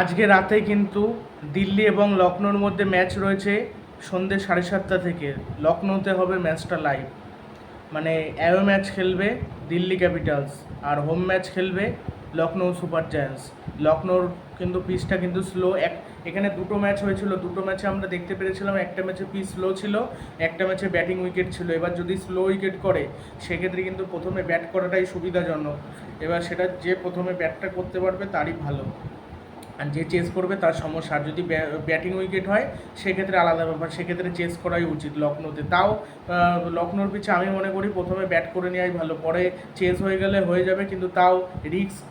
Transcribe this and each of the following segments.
আজকে রাতে কিন্তু দিল্লি এবং লখনৌর মধ্যে ম্যাচ রয়েছে সন্ধ্যে সাড়ে সাতটা থেকে। লখনৌতে হবে ম্যাচটা লাইভ মানে অ্যাওয়ে ম্যাচ খেলবে দিল্লি ক্যাপিটালস আর হোম ম্যাচ খেলবে লখনৌ সুপার জায়ান্টস লখনৌর কিন্তু পিচটা কিন্তু স্লো এক এখানে দুটো ম্যাচ হয়েছিল। দুটো ম্যাচে আমরা দেখতে পেরেছিলাম, একটা ম্যাচে পিচ স্লো ছিল, একটা ম্যাচে ব্যাটিং উইকেট ছিল। এবার যদি স্লো উইকেট করে, সেক্ষেত্রে কিন্তু প্রথমে ব্যাট করাটাই সুবিধাজনক। এবার সেটা যে প্রথমে ব্যাটটা করতে পারবে, তারই ভালো। আর যে চেস করবে তার সমস্যা আর যদি ব্যাটিং উইকেট হয়, সেক্ষেত্রে আলাদা ব্যাপার। সেক্ষেত্রে চেস করাই উচিত লখনৌতে তাও লখনৌর পিছিয়ে আমি মনে করি প্রথমে ব্যাট করে নেওয়াই ভালো। পরে চেস হয়ে গেলে হয়ে যাবে, কিন্তু তাও রিস্ক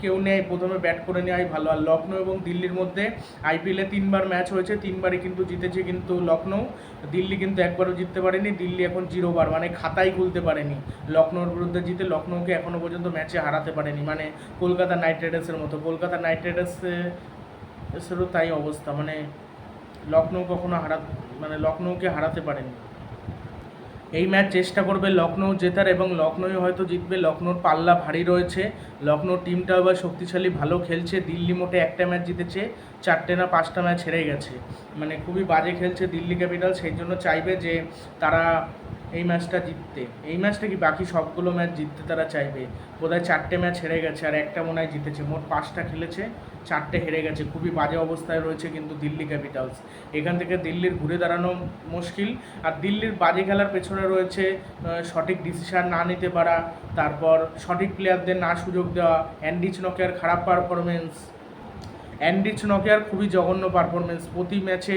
কেউ নেয় প্রথমে ব্যাট করে নেওয়াই ভালো। আর লখনৌ এবং দিল্লির মধ্যে আইপিএলে তিনবার ম্যাচ হয়েছে, তিনবারই কিন্তু জিতেছে কিন্তু লখনৌ দিল্লি কিন্তু একবারও জিততে পারেনি, দিল্লি এখন জিরো বার মানে খাতাই খুলতে পারেনি। লখনৌর বিরুদ্ধে জিতে লখনৌকে এখনও পর্যন্ত ম্যাচে হারাতে পারেনি। মানে কলকাতা নাইট রাইডার্সের মতো। কলকাতা নাইট রাইডার্সেরও তাই অবস্থা মানে লখনৌ কখনো হারা মানে লখনৌকে হারাতে পারেনি। এই ম্যাচ চেষ্টা করবে লখনৌ জেতার এবং লখনৌ হয়তো জিতবে। লখনৌর পাল্লা ভারী রয়েছে। লখনৌ টিমটাও এবার শক্তিশালী, ভালো খেলছে। দিল্লি মোটে একটা ম্যাচ জিতেছে। চারটে না পাঁচটা ম্যাচ হেরে গেছে। মানে খুবই বাজে খেলছে দিল্লি ক্যাপিটাল সেই জন্য চাইবে যে তারা এই ম্যাচটা জিততে। এই ম্যাচটা কি বাকি সবগুলো ম্যাচ জিততে তারা চাইবে? বোধহয় চারটে ম্যাচ হেরে গেছে আর একটা মনে হয় জিতেছে। মোট পাঁচটা খেলেছে, চারটে হেরে গেছে। খুবই বাজে অবস্থায় রয়েছে কিন্তু দিল্লি ক্যাপিটালস। এখান থেকে দিল্লির ঘুরে দাঁড়ানো মুশকিল। আর দিল্লির বাজে খেলার পেছনে রয়েছে সঠিক ডিসিশন না নিতে পারা, তারপর সঠিক প্লেয়ারদের না সুযোগ দেওয়া অ্যান্ডিচ নকের খারাপ পারফরমেন্স অ্যান্ডিচ নকিয়ার খুবই জঘন্য পারফরমেন্স প্রতি ম্যাচে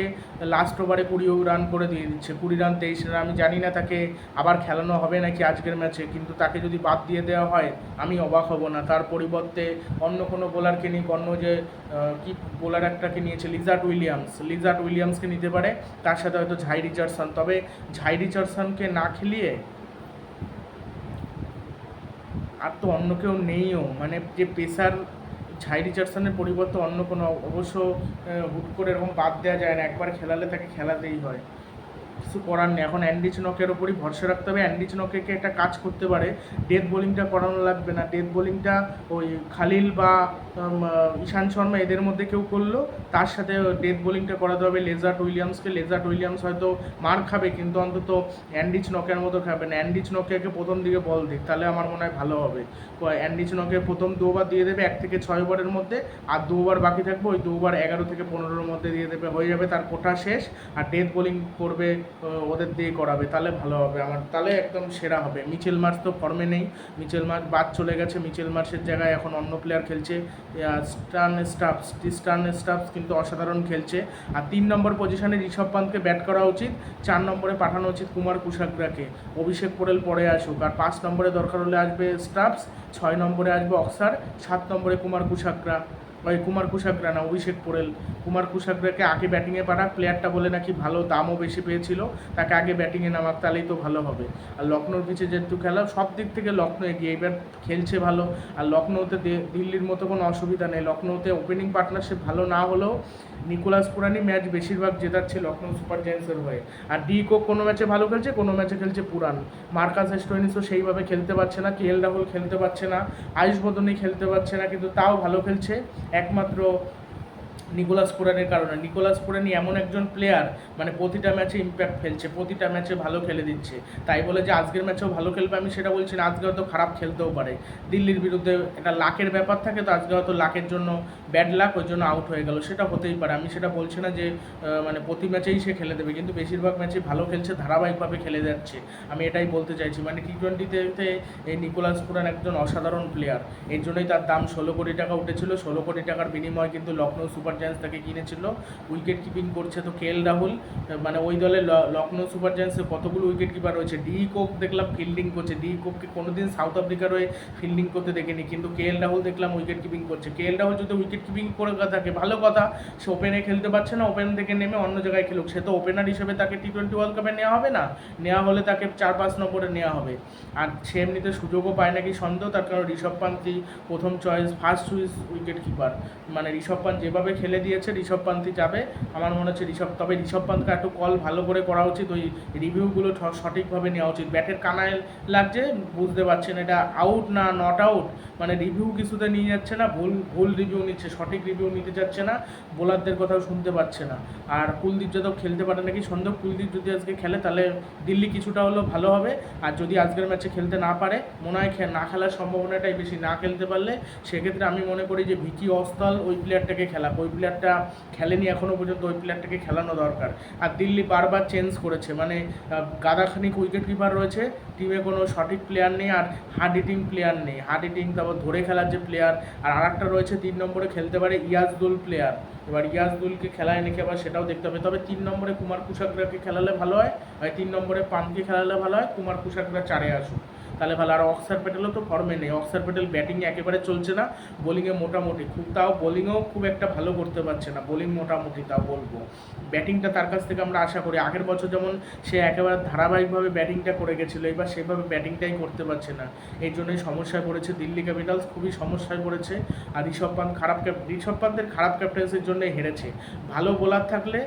লাস্ট ওভারে কুড়ি রান করে দিয়ে দিচ্ছে। কুড়ি রান তেইশ রান আমি জানি না তাকে আবার খেলানো হবে নাকি আজকের ম্যাচে, কিন্তু তাকে যদি বাদ দিয়ে দেওয়া হয়, আমি অবাক হব না। তার পরিবর্তে অন্য কোনো বোলারকে নিক অন্য যে কি বোলার একটাকে নিয়েছে লিজার্ট উইলিয়ামস লিজার্ট উইলিয়ামসকে নিতে পারে, তার সাথে হয়তো ঝাই রিচার্ডসন তবে ঝাই রিচার্ডসনকে না খেলিয়ে আর তো অন্য কেউ নেইও। মানে যে পেসার ঝাই রিচার্ডসনের পরিবর্তে অন্য কোনো অবশ্য হুট করে এরকম বাদ দেওয়া যায় না। একবার খেলালে তাকে খেলাতেই হয়। কিছু করার নেই। এখন অ্যান্ডি চনকের ওপরই ভরসা রাখতে হবে। অ্যান্ডি চনকে একটা কাজ করতে পারে। ডেথ বোলিংটা করানো লাগবে না। ডেথ বোলিংটা ওই খালিল বা ঈশান শর্মা এদের মধ্যে কেউ করল, তার সাথে ডেথ বোলিংটা করাতে হবে। লেজার্ট উইলিয়ামসকে লেজার্ট উইলিয়ামস হয়তো মার খাবে, কিন্তু অন্তত অ্যান্ডিচ নকের মতো খাবে না। অ্যান্ডিচ নকিয়াকে প্রথম দিকে বল দিক তাহলে আমার মনে হয় ভালো হবে। অ্যান্ডিচ নকে প্রথম দু ওভার দিয়ে দেবে এক থেকে ছয় ওভারের মধ্যে, আর দু ওভার বাকি থাকবে ওই দু ওভার এগারো থেকে পনেরোর মধ্যে দিয়ে দেবে। হয়ে যাবে তার কোটা শেষ। আর ডেথ বোলিং করবে ওদের দিয়ে করাবে, তাহলে ভালো হবে আমার, তাহলে একদম সেরা হবে। মিচেল মার্চ তো ফর্মে নেই, মিচেল মার্চ বাদ চলে গেছে, মিচেল মার্চের জায়গায় এখন অন্য প্লেয়ার খেলছে স্টার্ন স্টাফস স্টার্ন স্টাফস কিন্তু অসাধারণ খেলছে। আর তিন নম্বর পজিশনে ঋষভ পান্তকে ব্যাট করা উচিত, চার নম্বরে পাঠানো উচিত কুমার কুশাগ্রাকে। অভিষেক পোরেল পরে আসুক, আর পাঁচ নম্বরে দরকার হলে আসবে স্টাফস ছয় নম্বরে আসবে অক্সার, সাত নম্বরে কুমার কুশাগ্রা। ওই কুমার কুশাগ্রা না, অভিষেক পোরেল। কুমার কুশাগ্রাকে আগে ব্যাটিংয়ে পাঠাক প্লেয়ারটা বলে নাকি ভালো দামও বেশি পেয়েছিল, তাকে আগে ব্যাটিংয়ে নামাক, তাহলেই তো ভালো হবে। আর লখনৌর পিছে যেহেতু খেলা, সব দিক থেকে লখনৌ এগিয়ে, এবার খেলছে ভালো। আর লখনৌতে দিল্লির মতো কোনো অসুবিধা নেই। লখনৌতে ওপেনিং পার্টনারশিপ ভালো না হলেও নিকোলাস পুরানি ম্যাচ বেশিরভাগ জেতাচ্ছে লখনৌ সুপার জায়ান্টসের হয়ে। আর ডি কোক কোনো ম্যাচে ভালো খেলছে, কোনো ম্যাচে খেলছে পুরান। মার্কাস এস্টোনিসও সেইভাবে খেলতে পারছে না কেএল রাহুল খেলতে পারছে না, আয়ুষ বদনী খেলতে পারছে না, কিন্তু তাও ভালো খেলছে। একমাত্র নিকোলাস পুরানের কারণে। নিকোলাস পুরানি এমন একজন প্লেয়ার মানে প্রতিটা ম্যাচে ইম্প্যাক্ট ফেলছে, প্রতিটা ম্যাচে ভালো খেলে দিচ্ছে। তাই বলে যে আজকের ম্যাচেও ভালো খেলবে, আমি সেটা বলছি না, আজকে হয়তো খারাপ খেলতেও পারে। দিল্লির বিরুদ্ধে একটা লাকের ব্যাপার থাকে, তো আজকে হয়তো লাকের জন্য ব্যাড লাক ওই জন্য আউট হয়ে গেল। সেটা হতেই পারে, আমি সেটা বলছি না যে মানে প্রতি ম্যাচেই সে খেলে দেবে, কিন্তু বেশিরভাগ ম্যাচে ভালো খেলছে, ধারাবাহিকভাবে খেলে যাচ্ছে। আমি এটাই বলতে চাইছি মানে টি টোয়েন্টিতে এই নিকোলাস পুরান একজন অসাধারণ প্লেয়ার এর জন্যই তার দাম ষোলো কোটি টাকা উঠেছিল, ষোলো কোটি টাকার বিনিময়ে কিন্তু লখনৌ সুপার জায়ান্টস তাকে কিনেছিল উইকেট কিপিং করছে তো কেএল রাহুল মানে ওই দলে লখনৌ সুপার জায়ান্টসে কতগুলো উইকেট কিপার রয়েছে? ডি কোক দেখলাম ফিল্ডিং করছে ডি কোককে কোনোদিন সাউথ আফ্রিকার হয়ে ফিল্ডিং করতে দেখিনি, কিন্তু কেএল রাহুল দেখলাম উইকেট কিপিং করছে। কেএল রাহুল যদি উইকেট কিপিং করে থাকে, ভালো কথা, সে ওপেনে খেলতে পারছে না ওপেন থেকে নেমে অন্য জায়গায় খেলুক। সে তো ওপেনার হিসেবে তাকে টি টোয়েন্টি ওয়ার্ল্ড কাপে নেওয়া হবে না? নেওয়া হলে তাকে চার পাঁচ নম্বরে নেওয়া হবে। আর সে এমনিতে সুযোগও পায় নাকি সন্দেহ? তার কারণ ঋষভ পান্তি প্রথম choice first choice wicket keeper মানে ঋষভ পান্ত যেভাবে খেলে দিয়েছে, ঋষভ পান্থই যাবে। আমার মনে হচ্ছে ঋষভ, তবে ঋষভ পান্তকে একটু কল ভালো করে করা উচিত। ওই রিভিউগুলো সঠিকভাবে নেওয়া উচিত। ব্যাটের কানায় লাগছে, বুঝতে পারছেন এটা আউট না নট আউট মানে রিভিউ কিছুতে নিয়ে যাচ্ছে না, ভুল ভুল রিভিউ নিচ্ছে, সঠিক রিভিউ নিতে যাচ্ছে না বোলারদের কথাও শুনতে পাচ্ছে না। আর কুলদীপ যাদব খেলতে পারে নাকি? সন্দেহ, কুলদীপ যদি আজকে খেলে, তাহলে দিল্লি কিছুটা হলেও ভালো হবে। আর যদি আজকের ম্যাচে খেলতে না পারে, মনে হয় না খেলার সম্ভাবনাটাই বেশি। না খেলতে পারলে, সেক্ষেত্রে আমি মনে করি যে ভিকি অস্তল ওই প্লেয়ারটাকে খেলা ওই প্লেয়ারটা খেলেনি এখনও পর্যন্ত, ওই প্লেয়ারটাকে খেলানো দরকার। আর দিল্লি বারবার চেঞ্জ করেছে মানে গাদাখানিক উইকেট কিপার রয়েছে টিমে কোনো সঠিক প্লেয়ার নেই আর হার্ড হিটিং প্লেয়ার নেই। হার্ড হিটিং তারপর ধরে খেলার যে প্লেয়ার আর আরেকটা রয়েছে, তিন নম্বরে খেলতে পারে ইয়াজদুল প্লেয়ার এবার ইয়াজদুলকে খেলায় নাকি আবার সেটাও দেখতে হবে, তবে তিন নম্বরে কুমার কুশাকরাকে খেলালে ভালো হয়, আর তিন নম্বরে পানকে খেলালে ভালো হয়, কুমার কুশাকরা চারে আসুক। তাহলে ভালো। আর অক্সার প্যাটেলও তো ফর্মে নেই। অক্সার প্যাটেল ব্যাটিং একেবারে চলছে না। বোলিংয়ে মোটামুটি খুব, তাও বোলিংয়েও খুব একটা ভালো করতে পারছে না। বোলিং মোটামুটি, তাও বলব। ব্যাটিংটা তার কাছ থেকে আমরা আশা করি, আগের বছর যেমন সে একেবারে ধারাবাহিকভাবে ব্যাটিংটা করে গেছিল, এবার সেভাবে ব্যাটিংটাই করতে পারছে না। এই জন্যই সমস্যায় পড়েছে দিল্লি ক্যাপিটালস খুবই সমস্যায় পড়েছে। আর ঋষভ পান্ত খারাপ ক্যাপ ঋষভ পান্তের খারাপ ক্যাপ্টেন্সির জন্যই হেরেছে। ভালো বোলার থাকলে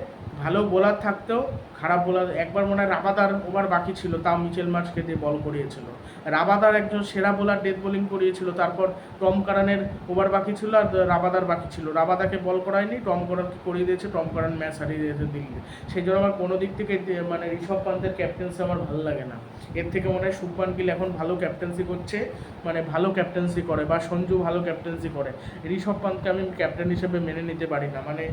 বোলার থাকতেও, খারাপ বোলার একবার মনে হয় রাবাদার ওভার বাকি ছিল, তাও মিচেল মার্চকে দিয়ে বল করিয়েছিল। রাবাদার একজন সেরা বোলার ডেথ বোলিং করিয়েছিল, তারপর টম কারানের ওভার বাকি ছিল আর রাবাদার বাকি ছিল। রাবাদাকে বল করায়নি, টম কারানকে করিয়ে দিয়েছে, টম কারান ম্যাচ হারিয়ে দিয়েছে দিল্লি সেই জন্য আমার কোনো দিক থেকে মানে ঋষভ পান্তের ক্যাপ্টেন্সি আমার ভালো লাগে না। এর থেকে মনে হয় শুভমান গিল এখন ভালো ক্যাপ্টেন্সি করছে মানে ভালো ক্যাপ্টেন্সি করে, বা সঞ্জু ভালো ক্যাপ্টেন্সি করে। ঋষভ পান্তকে আমি ক্যাপ্টেন হিসেবে মেনে নিতে পারি না। মানে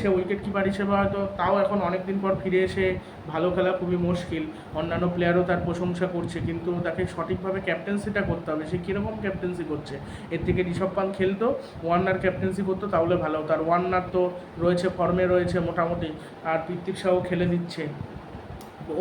সে উইকেট কিপার হিসেবে হয়তো তাও এখন অনেক দিন পর ফিরে এসে ভালো খেলা খুবই মুশকিল। অন্যান্য প্লেয়ারও তার প্রশংসা করছে, কিন্তু তাকে সঠিকভাবে ক্যাপ্টেন্সিটা করতে হবে। সে কীরকম ক্যাপ্টেন্সি করছে? এর থেকে ঋষভ পান্ত খেলতো, ওয়ার্নার ক্যাপ্টেন্সি করতো, তাহলে ভালো হতো। আর ওয়ার্নার তো রয়েছে ফর্মে রয়েছে মোটামুটি। আর পৃথ্বীক শাহ খেলে দিচ্ছে।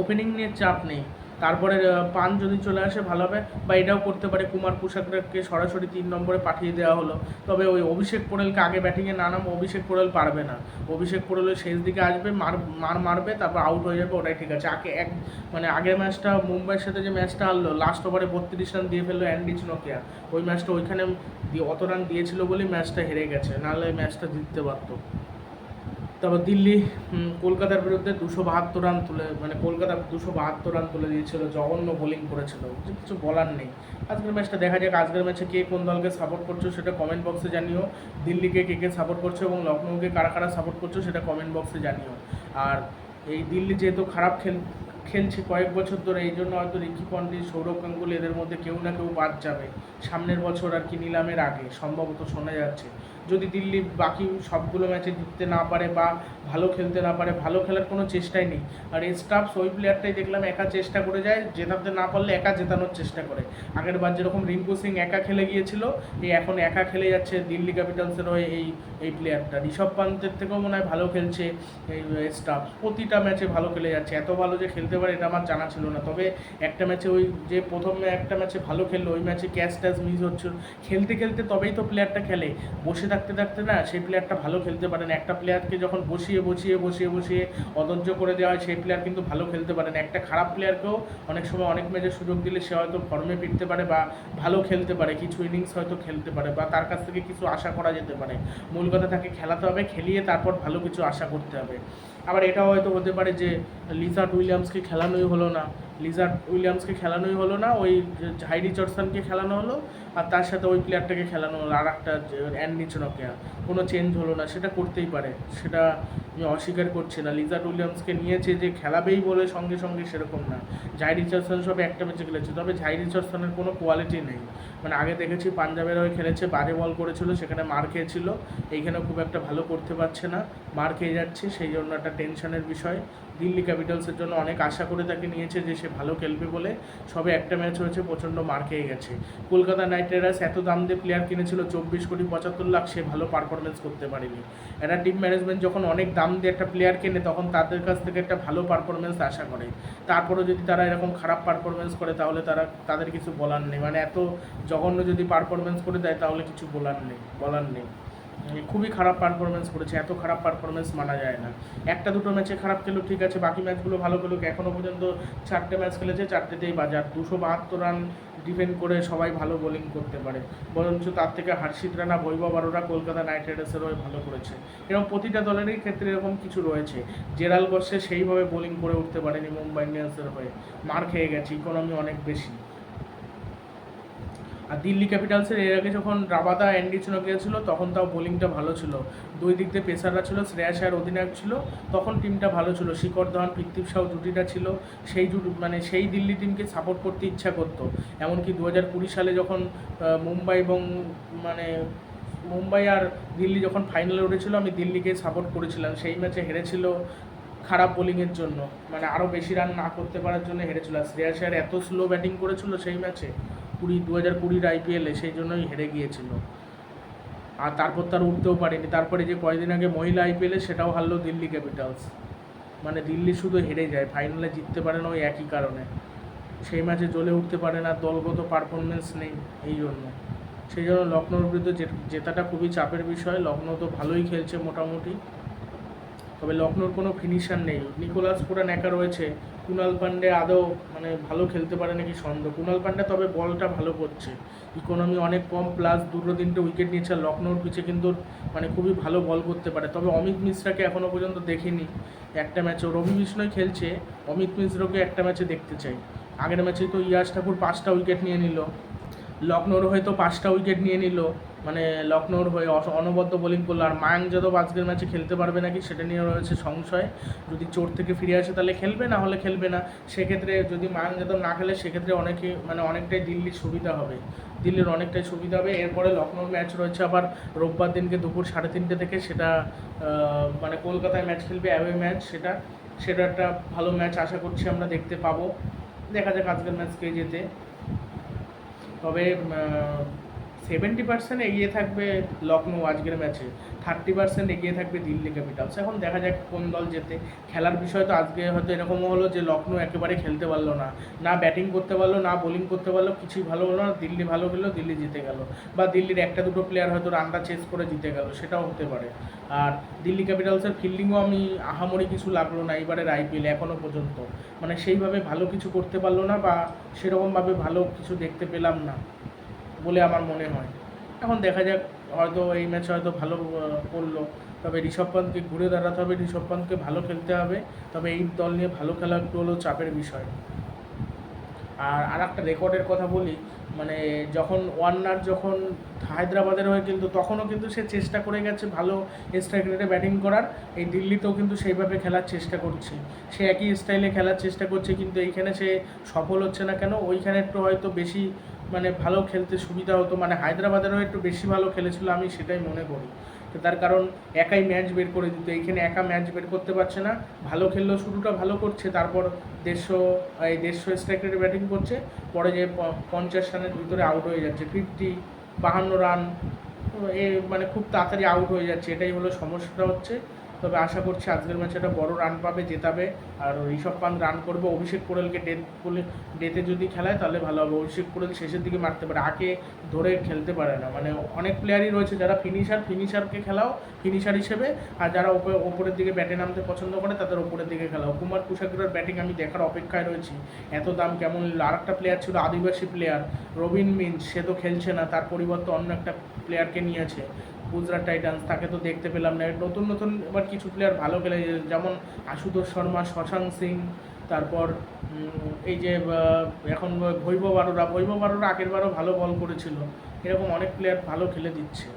ওপেনিং নিয়ে চাপ নেই। তারপরে পান যদি চলে আসে ভালো হবে বা এটাও করতে পারে, কুমার কুশাকরাকে সরাসরি তিন নম্বরে পাঠিয়ে দেওয়া হলো। তবে ওই অভিষেক পোড়েলকে আগে ব্যাটিংয়ে না নাম অভিষেক পোড়েল পারবে না। অভিষেক পোড়েলের শেষ দিকে আসবে, মার মার মারবে, তারপর আউট হয়ে যাবে, ওটাই ঠিক আছে। আগে এক মানে আগের ম্যাচটা মুম্বাইয়ের সাথে যে ম্যাচটা আনলো লাস্ট ওভারে বত্রিশ রান দিয়ে ফেলল অ্যান্ডিচ নোকিয়া ওই ম্যাচটা ওইখানে অত রান দিয়েছিল বলেই ম্যাচটা হেরে গেছে, নাহলে ম্যাচটা জিততে পারতো। তারপর দিল্লি কলকাতার বিরুদ্ধে দুশো বাহাত্তর রান তুলে মানে কলকাতা দুশো বাহাত্তর রান তুলে দিয়েছিল, জঘন্য বোলিং করেছিল কিছু বলার নেই। আজকের ম্যাচটা দেখা যাক, আজকের ম্যাচে কে কোন দলকে সাপোর্ট করছ সেটা কমেন্ট বক্সে জানিও, দিল্লিকে কে কে সাপোর্ট করছ এবং লখনৌকে কারা কারা সাপোর্ট করছ সেটা কমেন্ট বক্সে জানিও। আর এই দিল্লি যেহেতু খারাপ খেল খেলছে কয়েক বছর ধরে, এই জন্য হয়তো রিকি পন্ডিত, সৌরভ গাঙ্গুলি এদের মধ্যে কেউ না কেউ বাদ যাবে। সামনের বছর আর কি নিলামের আগে, সম্ভবত শোনা যাচ্ছে। যদি দিল্লি বাকি সবগুলো ম্যাচে জিততে না পারে বা ভালো খেলতে না পারে, ভালো খেলার কোনো চেষ্টাই নেই। আর স্টাফস ওই প্লেয়ারটাই দেখলাম একা চেষ্টা করে যায়, জেতাতে না পারলে একা জেতানোর চেষ্টা করে। আগের বার যেরকম রিঙ্কু সিং একা খেলে গিয়েছিল, এই এখন একা খেলে যাচ্ছে দিল্লি ক্যাপিটালসের হয়ে এই এই প্লেয়ারটা ঋষভ পান্তের থেকেও মনে হয় ভালো খেলছে এই স্টাফ প্রতিটা ম্যাচে ভালো খেলে যাচ্ছে। এত ভালো যে খেলতে পারে, এটা আমার জানা ছিল না। তবে একটা ম্যাচে ওই যে প্রথম একটা ম্যাচে ভালো খেললো, ওই ম্যাচে ক্যাচ ট্যাচ মিস হচ্ছিল। খেলতে খেলতে তবেই তো প্লেয়ারটা খেলে। বসে থাকতে থাকতে না, সেই প্লেয়ারটা ভালো খেলতে পারে না। একটা প্লেয়ারকে যখন বসিয়ে বসিয়ে বসিয়ে বসিয়ে অধৈর্য করে দেওয়া হয়, সেই প্লেয়ার কিন্তু ভালো খেলতে পারে না। একটা খারাপ প্লেয়ারকেও অনেক সময় অনেক ম্যাচে সুযোগ দিলে সে হয়তো ফর্মে ফিরতে পারে বা ভালো খেলতে পারে। কিছু ইনিংস হয়তো খেলতে পারে বা তার কাছ থেকে কিছু আশা করা যেতে পারে। মূল কথা তাকে খেলাতে হবে, খেলিয়ে তারপর ভালো কিছু আশা করতে হবে। আবার এটাও হয়তো হতে পারে যে লিজার্ড উইলিয়ামসকে খেলানোই হলো না। লিজার্ড উইলিয়ামসকে খেলানোই হলো না, ওই হাই রিচার্ডসনকে খেলানো হলো আর তার সাথে ওই প্লেয়ারটাকে খেলানো আর একটা চনকিয়া কোনো চেঞ্জ হলো না, সেটা করতেই পারে। সেটা আমি অস্বীকার করছি না। লিজার্ড উইলিয়ামসকে নিয়েছে যে খেলাবেই বলে, সঙ্গে সঙ্গে সেরকম না। জাই রিচার্ডসন সব একটা ম্যাচে খেলেছে, তবে জাই রিচার্ডসনের কোনো কোয়ালিটি নেই। মানে আগে দেখেছি পাঞ্জাবের হয়ে খেলেছে, বাজে বল করেছিল, সেখানে মার খেয়েছিল। এইখানে খুব একটা ভালো করতে পারছে না, মার খেয়ে যাচ্ছে, সেই জন্য একটা টেনশনের বিষয়। দিল্লি ক্যাপিটালসের জন্য অনেক আশা করে তাকে নিয়েছে যে সে ভালো খেলবে বলে। সবে একটা ম্যাচ হয়েছে, প্রচণ্ড মার খেয়ে গেছে। কলকাতা নাইট রাইডার্স এত দাম দিয়ে প্লেয়ার কিনেছিল, চব্বিশ কোটি পঁচাত্তর লাখ, সে ভালো পারফরমেন্স করতে পারেনি। একটা টিম ম্যানেজমেন্ট যখন অনেক দাম দিয়ে একটা প্লেয়ার কেনে, তখন তাদের কাছ থেকে একটা ভালো পারফরমেন্স আশা করে। তারপরেও যদি তারা এরকম খারাপ পারফরমেন্স করে, তাহলে তারা, তাদের কিছু বলার নেই। মানে এত জঘন্য যদি পারফরমেন্স করে দেয়, তাহলে কিছু বলার নেই বলার নেই। খুবই খারাপ পারফরমেন্স করেছে, এত খারাপ পারফরমেন্স মানা যায় না। একটা দুটো ম্যাচে খারাপ খেলেও ঠিক আছে, বাকি ম্যাচগুলো ভালো খেলুক এখনও পর্যন্ত চারটে ম্যাচ খেলেছে, চারটেতেই বাজার। দুশো বাহাত্তর রান ডিফেন্ড করে সবাই ভালো বোলিং করতে পারে। বরঞ্চ তার থেকে হার্ষিত রানা, বৈভব আরোরা, কলকাতা নাইট রাইডার্সের হয়ে ভালো করেছে। এরকম প্রতিটা দলেরই ক্ষেত্রে এরকম কিছু রয়েছে। জেরাল বর্ষে সেইভাবে বোলিং করে উঠতে পারেনি মুম্বাই ইন্ডিয়ান্সের হয়ে। মার খেয়ে গেছে ইকোনমি অনেক বেশি। আর দিল্লি ক্যাপিটালসের এর আগে যখন রাবাদা অ্যান্ডিচনো গিয়েছিল তখন তাও বোলিংটা ভালো ছিল। দুই দিক দিয়ে পেসাররা ছিল, শ্রেয়াস আর অধিনায়ক ছিল, তখন টিমটা ভালো ছিল। শিখর ধাওয়ান পৃথ্বী সাউ জুটিটা ছিল, সেই জুটি মানে সেই দিল্লি টিমকে সাপোর্ট করতে ইচ্ছা করতো। এমনকি দু হাজার কুড়ি সালে যখন মুম্বাই এবং মানে মুম্বাই আর দিল্লি যখন ফাইনালে উঠেছিল, আমি দিল্লিকে সাপোর্ট করেছিলাম। সেই ম্যাচে হেরেছিল খারাপ বোলিংয়ের জন্য। মানে আরও বেশি রান না করতে পারার জন্য হেরেছিল। আর শ্রেয়াস এত স্লো ব্যাটিং করেছিল সেই ম্যাচে কুড়ি দু হাজার কুড়ির আইপিএলে সেই জন্যই হেরে গিয়েছিল। আর তারপর তার উঠতেও পারেনি। তারপরে যে কয়েকদিন আগে মহিলা আইপিএলে সেটাও হারলো দিল্লি ক্যাপিটালস। মানে দিল্লি শুধু হেরে যায়, ফাইনালে জিততে পারে না ওই একই কারণে। সেই ম্যাচে জ্বলে উঠতে পারে না, দলগত পারফরমেন্স নেই এই জন্য। সেই জন্য লখনৌর বিরুদ্ধে জেতাটা খুবই চাপের বিষয়। লখনৌ তো ভালোই খেলছে মোটামুটি। তবে লখনৌর কোনো ফিনিশার নেই। নিকোলাস পুরান একা রয়েছে। কুনাল পান্ডে আদৌ মানে ভালো খেলতে পারে নাকি সন্দেহ? কুনাল পান্ডে তবে বলটা ভালো করছে। ইকোনমি অনেক কম প্লাস দুটো তিনটে উইকেট নিয়েছে। আর লখনৌর পিছে কিন্তু মানে খুবই ভালো বল করতে পারে। তবে অমিত মিশ্রাকে এখনও পর্যন্ত দেখিনি। একটা ম্যাচে রবি বিষ্ণয় খেলছে। অমিত মিশ্রকে একটা ম্যাচে দেখতে চাই। আগের ম্যাচে তো ইয়াস ঠাকুর পাঁচটা উইকেট নিয়ে নিল। লখনৌর হয়তো পাঁচটা উইকেট নিয়ে নিল। মানে লখনৌর হয়ে অনবদ্য বোলিং করল। আর মায়াঙ্ক যাদব আজকের ম্যাচে খেলতে পারবে নাকি সেটা নিয়ে রয়েছে সংশয়। যদি চোট থেকে ফিরে আসে তাহলে খেলবে, না হলে খেলবে না। সেক্ষেত্রে যদি মায়াঙ্ক যাদব না খেলে, সেক্ষেত্রে অনেকে মানে অনেকটাই দিল্লির সুবিধা হবে। দিল্লির অনেকটাই সুবিধা হবে। এরপরে লখনৌর ম্যাচ রয়েছে আবার রোববার দিনকে দুপুর সাড়ে তিনটে থেকে। সেটা মানে কলকাতায় ম্যাচ খেলবে অ্যাওয়ে ম্যাচ সেটা সেটা একটা ভালো ম্যাচ আশা করছি আমরা দেখতে পাবো। দেখা যাক আজকের ম্যাচ কে যেতে তবে সেভেন্টি পার্সেন্ট এগিয়ে থাকবে লখনৌ আজকের ম্যাচে থার্টি পার্সেন্ট এগিয়ে থাকবে দিল্লি ক্যাপিটালস এখন দেখা যাক কোন দল জেতে। খেলার বিষয় তো আজকে হয়তো এরকমও হলো যে লখনৌ একেবারে খেলতে পারল না। না ব্যাটিং করতে পারল, না বোলিং করতে পারল, কিছুই ভালো হলো না। দিল্লি ভালো খেললো, দিল্লি জিতে গেল। বা দিল্লির একটা দুটো প্লেয়ার হয়তো রানটা চেস করে জিতে গেল, সেটাও হতে পারে। আর দিল্লি ক্যাপিটালসের ফিল্ডিংও আমি আহামরি কিছু লাগল না, এবারের আইপিএল এখনও পর্যন্ত। মানে সেইভাবে ভালো কিছু করতে পারল না বা সেরকমভাবে ভালো কিছু দেখতে পেলাম না। বলে আমার মনে হয়। এখন দেখা যাক, হয়তো এই ম্যাচে হয়তো ভালো করল। তবে ঋষভ পান্তকে ঘুরে দাঁড়াতে হবে, ঋষভ পান্তকে ভালো খেলতে হবে। তবে এই দল নিয়ে ভালো খেলা একটু হলেও চাপের বিষয়। আর আর একটা রেকর্ডের কথা বলি মানে যখন ওয়ার্নার যখন হায়দ্রাবাদের হয়ে কিন্তু, তখনও কিন্তু সে চেষ্টা করে গেছে ভালো স্ট্রাইক রেটে ব্যাটিং করার। এই দিল্লিতেও কিন্তু সেইভাবে খেলার চেষ্টা করছে। সে একই স্টাইলে খেলার চেষ্টা করছে, কিন্তু এইখানে সে সফল হচ্ছে না কেন? ওইখানে একটু হয়তো বেশি মানে ভালো খেলতে সুবিধা হতো। মানে হায়দ্রাবাদেরও একটু বেশি ভালো খেলেছিল, আমি সেটাই মনে করি। তার কারণ একাই ম্যাচ বের করে দিত। এইখানে একা ম্যাচ বের করতে পারছে না। ভালো খেললেও শুরুটা ভালো করছে, তারপর দেড়শো, এই দেড়শো স্ট্রাইক রেটে ব্যাটিং করছে। পরে যে পঞ্চাশ রানের ভিতরে আউট হয়ে যাচ্ছে। ফিফটি বাহান্ন রান এ মানে খুব তাড়াতাড়ি আউট হয়ে যাচ্ছে। এটাই হলো সমস্যাটা হচ্ছে। তবে আশা করছি আজকের ম্যাচে একটা বড় রান পাবে, জেতাবে। আর ঋষভ পান্ত রান করবে। অভিষেক পোরেলকে ডেথ বলে ডেতে যদি খেলায়, তাহলে ভালো হবে। অভিষেক পোরেল শেষের দিকে মারতে পারে। আগে ধরে খেলতে পারে না। মানে অনেক প্লেয়ারই রয়েছে যারা ফিনিশার ফিনিশারকে খেলাও ফিনিশার হিসেবে। আর যারা ওপরে- ওপরের দিকে ব্যাটে নামতে পছন্দ করে, তাদের ওপরের দিকে খেলাও। কুমার কুশাগ্রের ব্যাটিং আমি দেখার অপেক্ষায় রয়েছি। এত দাম কেমন? আর একটা প্লেয়ার ছিল, আদিবাসী প্লেয়ার রবিন মিন্স সে তো খেলছে না। তার পরিবর্তে অন্য একটা প্লেয়ারকে নিয়েছে। গুজরাট টাইটান্স, তাকে তো দেখতে পেলাম না। নতুন নতুন এবার কিছু প্লেয়ার ভালো খেলে, যেমন আশুতোষ শর্মা, শশাঙ্ক সিং, তারপর এই যে এখন বৈভব আরোরা বৈভব আরোরা আগের বারও ভালো বল করেছিল। এরকম অনেক প্লেয়ার ভালো খেলে দিচ্ছে।